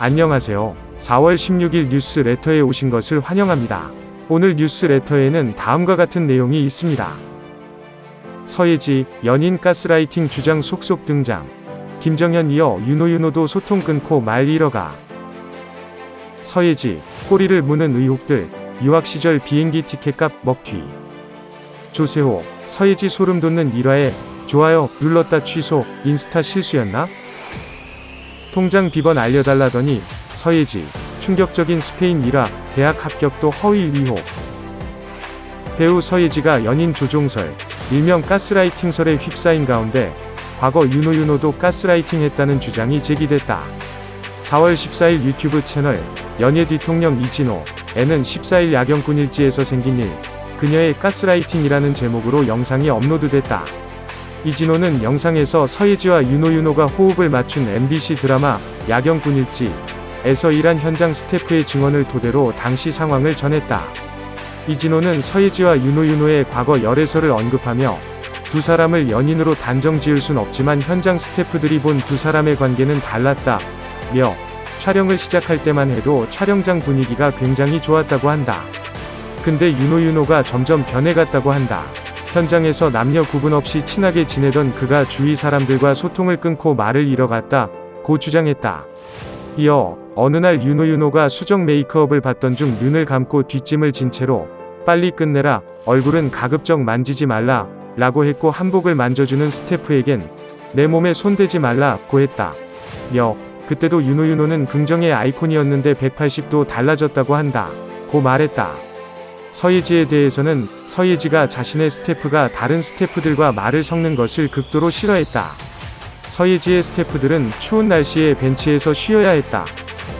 안녕하세요. 4월 16일 뉴스 레터에 오신 것을 환영합니다. 오늘 뉴스 레터에는 다음과 같은 내용이 있습니다. 서예지, 연인 가스라이팅 주장 속속 등장. 김정현 이어 윤호윤호도 소통 끊고 말 잃어가. 서예지, 꼬리를 무는 의혹들, 유학 시절 비행기 티켓값 먹튀. 조세호, 서예지 소름 돋는 일화에 좋아요 눌렀다 취소, 인스타 실수였나? 통장 비번 알려달라더니 서예지 충격적인 스페인 일화 대학 합격도 허위 의혹 배우 서예지가 연인 조종설 일명 가스라이팅설에 휩싸인 가운데 과거 윤호윤호도 가스라이팅 했다는 주장이 제기됐다. 4월 14일 유튜브 채널 연예 뒤통령 이진호에는 14일 야경꾼 일지에서 생긴 일 그녀의 가스라이팅이라는 제목으로 영상이 업로드됐다. 이진호는 영상에서 서예지와 윤호윤호가 호흡을 맞춘 MBC 드라마 야경꾼 일지 에서 일한 현장 스태프의 증언을 토대로 당시 상황을 전했다. 이진호는 서예지와 윤호윤호의 과거 열애설을 언급하며 두 사람을 연인으로 단정 지을 순 없지만 현장 스태프들이 본 두 사람의 관계는 달랐다. 며 촬영을 시작할 때만 해도 촬영장 분위기가 굉장히 좋았다고 한다. 근데 윤호윤호가 점점 변해갔다고 한다. 현장에서 남녀 구분 없이 친하게 지내던 그가 주위 사람들과 소통을 끊고 말을 잃어갔다. 고 주장했다. 이어 어느 날 윤호윤호가 수정 메이크업을 받던 중 눈을 감고 뒷짐을 진 채로 빨리 끝내라 얼굴은 가급적 만지지 말라 라고 했고 한복을 만져주는 스태프에겐 내 몸에 손대지 말라 고 했다. 며 그때도 윤호윤호는 긍정의 아이콘이었는데 180도 달라졌다고 한다. 고 말했다. 서예지에 대해서는 서예지가 자신의 스태프가 다른 스태프들과 말을 섞는 것을 극도로 싫어했다. 서예지의 스태프들은 추운 날씨에 벤치에서 쉬어야 했다.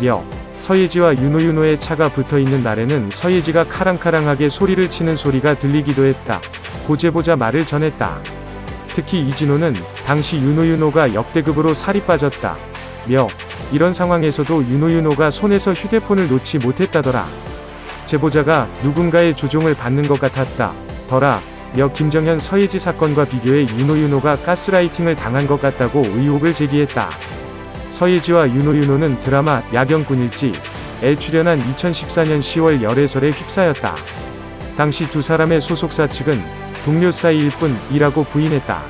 며 서예지와 윤호윤호의 차가 붙어 있는 날에는 서예지가 카랑카랑하게 소리를 치는 소리가 들리기도 했다. 고제보자 말을 전했다. 특히 이진호는 당시 윤호윤호가 역대급으로 살이 빠졌다. 며 이런 상황에서도 윤호윤호가 손에서 휴대폰을 놓지 못했다더라. 제보자가 누군가의 조종을 받는 것 같았다. 더라. 며 김정현 서예지 사건과 비교해 윤호윤호가 가스라이팅을 당한 것 같다고 의혹을 제기했다. 서예지와 윤호윤호는 드라마 야경꾼 일지에 출연한 2014년 10월 열애설에 휩싸였다. 당시 두 사람의 소속사 측은 동료 사이일 뿐이라고 부인했다.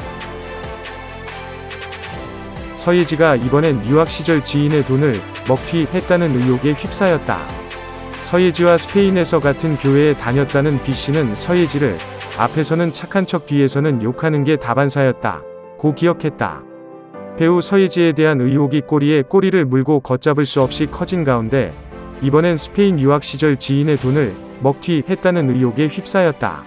서예지가 이번엔 유학 시절 지인의 돈을 먹튀했다는 의혹에 휩싸였다. 서예지와 스페인에서 같은 교회에 다녔다는 B씨는 서예지를 앞에서는 착한 척 뒤에서는 욕하는 게 다반사였다. 고 기억했다. 배우 서예지에 대한 의혹이 꼬리에 꼬리를 물고 걷잡을 수 없이 커진 가운데 이번엔 스페인 유학 시절 지인의 돈을 먹튀 했다는 의혹에 휩싸였다.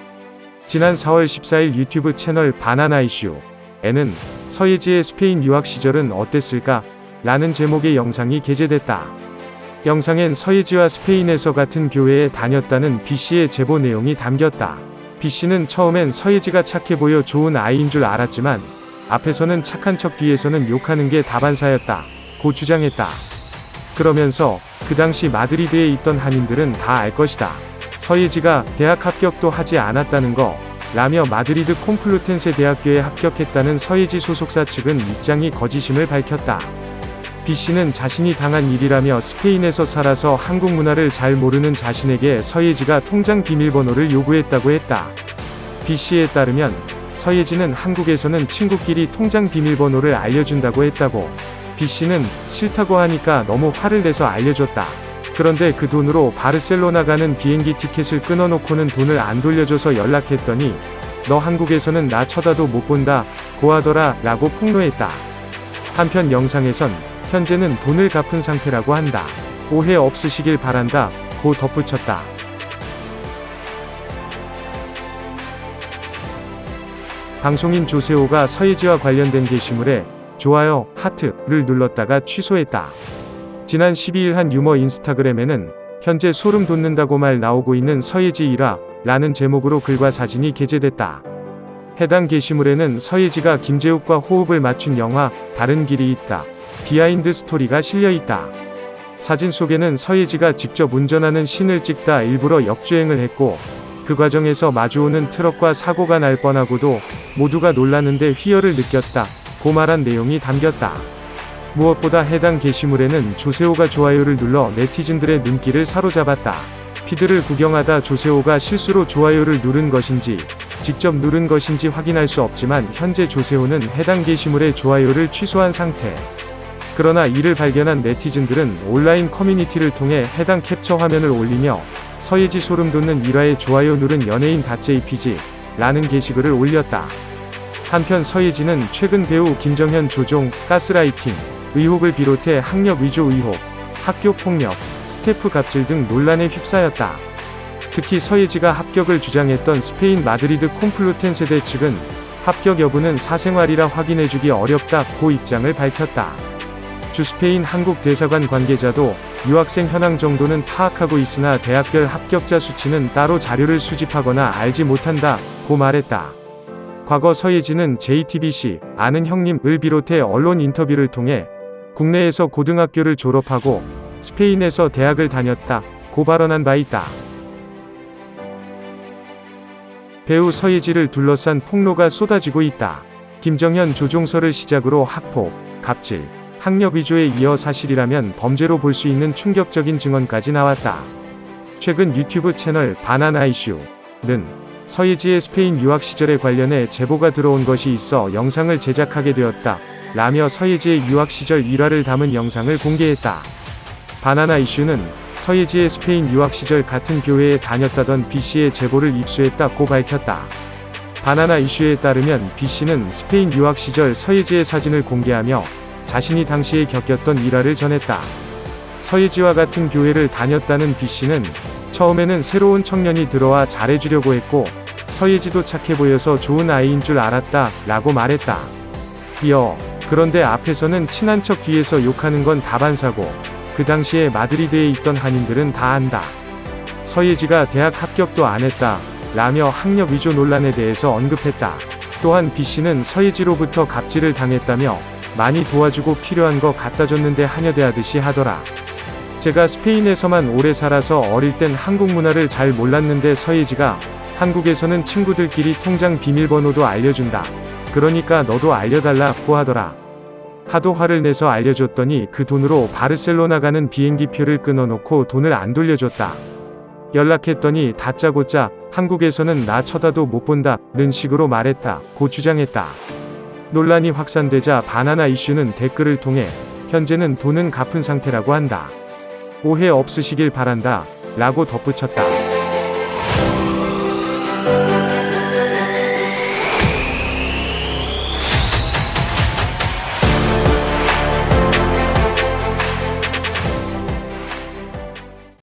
지난 4월 14일 유튜브 채널 바나나 이슈에는 서예지의 스페인 유학 시절은 어땠을까? 라는 제목의 영상이 게재됐다. 영상엔 서예지와 스페인에서 같은 교회에 다녔다는 B씨의 제보 내용이 담겼다. B씨는 처음엔 서예지가 착해 보여 좋은 아이인 줄 알았지만 앞에서는 착한 척 뒤에서는 욕하는 게 다반사였다. 고 주장했다. 그러면서 그 당시 마드리드에 있던 한인들은 다 알 것이다. 서예지가 대학 합격도 하지 않았다는 거 라며 마드리드 콤플루텐세 대학교에 합격했다는 서예지 소속사 측은 입장이 거짓임을 밝혔다. B씨는 자신이 당한 일이라며 스페인에서 살아서 한국 문화를 잘 모르는 자신에게 서예지가 통장 비밀번호를 요구했다고 했다. B씨에 따르면 서예지는 한국에서는 친구끼리 통장 비밀번호를 알려준다고 했다고. B씨는 싫다고 하니까 너무 화를 내서 알려줬다. 그런데 그 돈으로 바르셀로나 가는 비행기 티켓을 끊어놓고는 돈을 안 돌려줘서 연락했더니 너 한국에서는 나 쳐다도 못 본다 고하더라 라고 폭로했다. 한편 영상에선 현재는 돈을 갚은 상태라고 한다. 오해 없으시길 바란다 고 덧붙였다. 방송인 조세호가 서예지와 관련된 게시물에 좋아요, 하트를 눌렀다가 취소했다. 지난 12일 한 유머 인스타그램에는 현재 소름 돋는다고 말 나오고 있는 서예지 일화 라는 제목으로 글과 사진이 게재됐다. 해당 게시물에는 서예지가 김재욱과 호흡을 맞춘 영화 다른 길이 있다. 비하인드 스토리가 실려 있다. 사진 속에는 서예지가 직접 운전하는 신을 찍다 일부러 역주행을 했고 그 과정에서 마주오는 트럭과 사고가 날 뻔하고도 모두가 놀랐는데 희열을 느꼈다. 고말한 내용이 담겼다. 무엇보다 해당 게시물에는 조세호가 좋아요를 눌러 네티즌들의 눈길을 사로잡았다. 피드를 구경하다 조세호가 실수로 좋아요를 누른 것인지 직접 누른 것인지 확인할 수 없지만 현재 조세호는 해당 게시물의 좋아요를 취소한 상태. 그러나 이를 발견한 네티즌들은 온라인 커뮤니티를 통해 해당 캡처 화면을 올리며 서예지 소름 돋는 일화에 좋아요 누른 연예인 닷jpg 라는 게시글을 올렸다. 한편 서예지는 최근 배우 김정현 조종, 가스라이팅, 의혹을 비롯해 학력 위조 의혹, 학교 폭력, 스태프 갑질 등 논란에 휩싸였다. 특히 서예지가 합격을 주장했던 스페인 마드리드 콤플루텐 세대 측은 합격 여부는 사생활이라 확인해주기 어렵다고 입장을 밝혔다. 주 스페인 한국 대사관 관계자도 유학생 현황 정도는 파악하고 있으나 대학별 합격자 수치는 따로 자료를 수집하거나 알지 못한다 고 말했다. 과거 서예진은 JTBC 아는 형님을 비롯해 언론 인터뷰를 통해 국내에서 고등학교를 졸업하고 스페인에서 대학을 다녔다 고 발언한 바 있다. 배우 서예지를 둘러싼 폭로가 쏟아지고 있다. 김정현 조종설을 시작으로 학폭, 갑질, 학력 위조에 이어 사실이라면 범죄로 볼 수 있는 충격적인 증언까지 나왔다. 최근 유튜브 채널 바나나 이슈는 서예지의 스페인 유학 시절에 관련해 제보가 들어온 것이 있어 영상을 제작하게 되었다. 라며 서예지의 유학 시절 일화를 담은 영상을 공개했다. 바나나 이슈는 서예지의 스페인 유학 시절 같은 교회에 다녔다던 B씨의 제보를 입수했다고 밝혔다. 바나나 이슈에 따르면 B씨는 스페인 유학 시절 서예지의 사진을 공개하며 자신이 당시에 겪었던 일화를 전했다. 서예지와 같은 교회를 다녔다는 B씨는 처음에는 새로운 청년이 들어와 잘해주려고 했고 서예지도 착해 보여서 좋은 아이인 줄 알았다 라고 말했다. 이어 그런데 앞에서는 친한 척 뒤에서 욕하는 건 다반사고 그 당시에 마드리드에 있던 한인들은 다 안다. 서예지가 대학 합격도 안 했다. 라며 학력 위조 논란에 대해서 언급했다. 또한 B씨는 서예지로부터 갑질을 당했다며 많이 도와주고 필요한 거 갖다 줬는데 하녀대하듯이 하더라. 제가 스페인에서만 오래 살아서 어릴 땐 한국 문화를 잘 몰랐는데 서예지가 한국에서는 친구들끼리 통장 비밀번호도 알려준다. 그러니까 너도 알려달라고 하더라. 하도 화를 내서 알려줬더니 그 돈으로 바르셀로나 가는 비행기표를 끊어놓고 돈을 안 돌려줬다. 연락했더니 다짜고짜 한국에서는 나 쳐다도 못 본다 는 식으로 말했다. 고 주장했다. 논란이 확산되자 바나나 이슈는 댓글을 통해 현재는 돈은 갚은 상태라고 한다. 오해 없으시길 바란다. 라고 덧붙였다.